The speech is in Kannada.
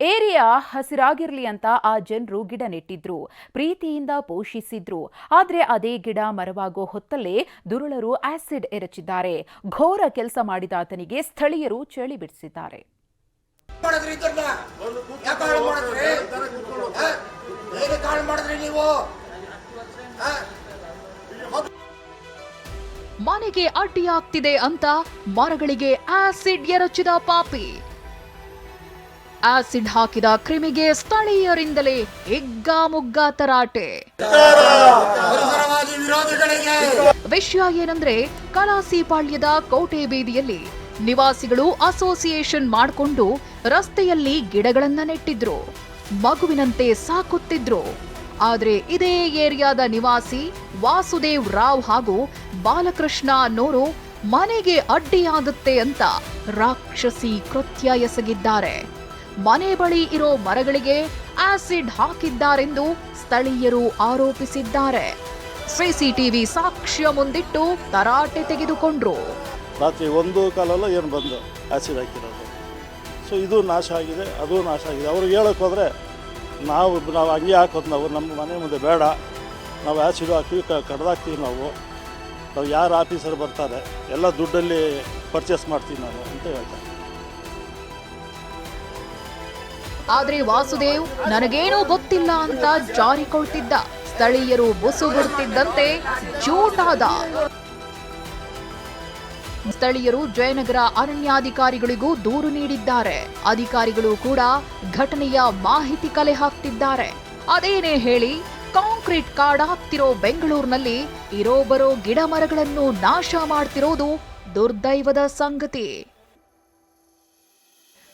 ಏರಿಯಾ ಹಸಿರಾಗಿರ್ಲಿ ಅಂತ ಆ ಜನರು ಗಿಡ ನೆಟ್ಟಿದ್ರು ಪ್ರೀತಿಯಿಂದ ಪೋಷಿಸಿದ್ರು. ಆದರೆ ಅದೇ ಗಿಡ ಮರವಾಗೋ ಹೊತ್ತಲ್ಲೇ ದುರುಳರು ಆಸಿಡ್ ಎರಚಿದ್ದಾರೆ. ಘೋರ ಕೆಲಸ ಮಾಡಿದ ಆತನಿಗೆ ಸ್ಥಳೀಯರು ಚಳಿ ಬಿಡಿಸಿದ್ದಾರೆ? ಮನೆಗೆ ಅಡ್ಡಿಯಾಗ್ತಿದೆ ಅಂತ ಮರಗಳಿಗೆ ಆಸಿಡ್ ಎರಚಿದ ಪಾಪಿ. ಆಸಿಡ್ ಹಾಕಿದ ಕ್ರಿಮಿಗೆ ಸ್ಥಳೀಯರಿಂದಲೇ ಹಿಗ್ಗಾಮುಗ್ಗಾ ತರಾಟೆ. ವಿಷಯ ಏನಂದ್ರೆ ಕಲಾಸಿಪಾಳ್ಯದ ಕೋಟೆ ಬೀದಿಯಲ್ಲಿ ನಿವಾಸಿಗಳು ಅಸೋಸಿಯೇಷನ್ ಮಾಡಿಕೊಂಡು ರಸ್ತೆಯಲ್ಲಿ ಗಿಡಗಳನ್ನ ನೆಟ್ಟಿದ್ರು. ಮಗುವಿನಂತೆ ಸಾಕುತ್ತಿದ್ರು. ಆದ್ರೆ ಇದೇ ಏರಿಯಾದ ನಿವಾಸಿ ವಾಸುದೇವ್ ರಾವ್ ಹಾಗೂ ಬಾಲಕೃಷ್ಣ ಅನ್ನೋರು ಮನೆಗೆ ಅಡ್ಡಿಯಾಗುತ್ತೆ ಅಂತ ರಾಕ್ಷಸಿ ಕೃತ್ಯ ಎಸಗಿದ್ದಾರೆ. ಮನೆ ಬಳಿ ಇರೋ ಮರಗಳಿಗೆ ಆಸಿಡ್ ಹಾಕಿದ್ದಾರೆಂದು ಸ್ಥಳೀಯರು ಆರೋಪಿಸಿದ್ದಾರೆ. ಸಿಸಿಟಿವಿ ಸಾಕ್ಷ್ಯ ಮುಂದಿಟ್ಟು ತರಾಟೆ ತೆಗೆದುಕೊಂಡ್ರು. ರಾತ್ರಿ ಒಂದು ಕಾಲಲ್ಲ ಏನು ಬಂದು ಆಸಿಡ್ ಹಾಕಿರೋದು? ಸೊ ಇದು ನಾಶ ಆಗಿದೆ, ಅದು ನಾಶ ಆಗಿದೆ. ಅವ್ರಿಗೆ ಹೇಳೋಕೆ ಹೋದರೆ ನಾವು ನಾವು ಹಂಗೆ ಹಾಕೋದು ನಾವು, ನಮ್ಮ ಮನೆ ಮುಂದೆ ಬೇಡ. ನಾವು ಆ್ಯಸಿಡ್ ಹಾಕ್ತೀವಿ ಕಡ್ದಾಕ್ತೀವಿ ನಾವು. ನಾವು ಯಾರು ಆಫೀಸರ್ ಬರ್ತಾರೆ, ಎಲ್ಲ ದುಡ್ಡಲ್ಲಿ ಪರ್ಚೇಸ್ ಮಾಡ್ತೀವಿ ನಾನು ಅಂತ ಹೇಳ್ತಾರೆ. ಆದ್ರೆ ವಾಸುದೇವ್, ನನಗೇನೂ ಗೊತ್ತಿಲ್ಲ ಅಂತ ಜಾರಿಕೊಳ್ತಿದ್ದ ಸ್ಥಳೀಯರು ಬುಸುಗುಡ್ತಿದ್ದಂತೆ ಜೂಟಾದ. ಸ್ಥಳೀಯರು ಜಯನಗರ ಅರಣ್ಯಾಧಿಕಾರಿಗಳಿಗೂ ದೂರು ನೀಡಿದ್ದಾರೆ. ಅಧಿಕಾರಿಗಳು ಕೂಡ ಘಟನೆಯ ಮಾಹಿತಿ ಕಲೆ ಹಾಕ್ತಿದ್ದಾರೆ. ಅದೇನೇ ಹೇಳಿ, ಕಾಂಕ್ರೀಟ್ ಕಾಡಾಗ್ತಿರೋ ಬೆಂಗಳೂರಿನಲ್ಲಿ ಇರೋ ಬರೋ ಗಿಡ ಮರಗಳನ್ನು ನಾಶ ಮಾಡ್ತಿರೋದು ದುರ್ದೈವದ ಸಂಗತಿ.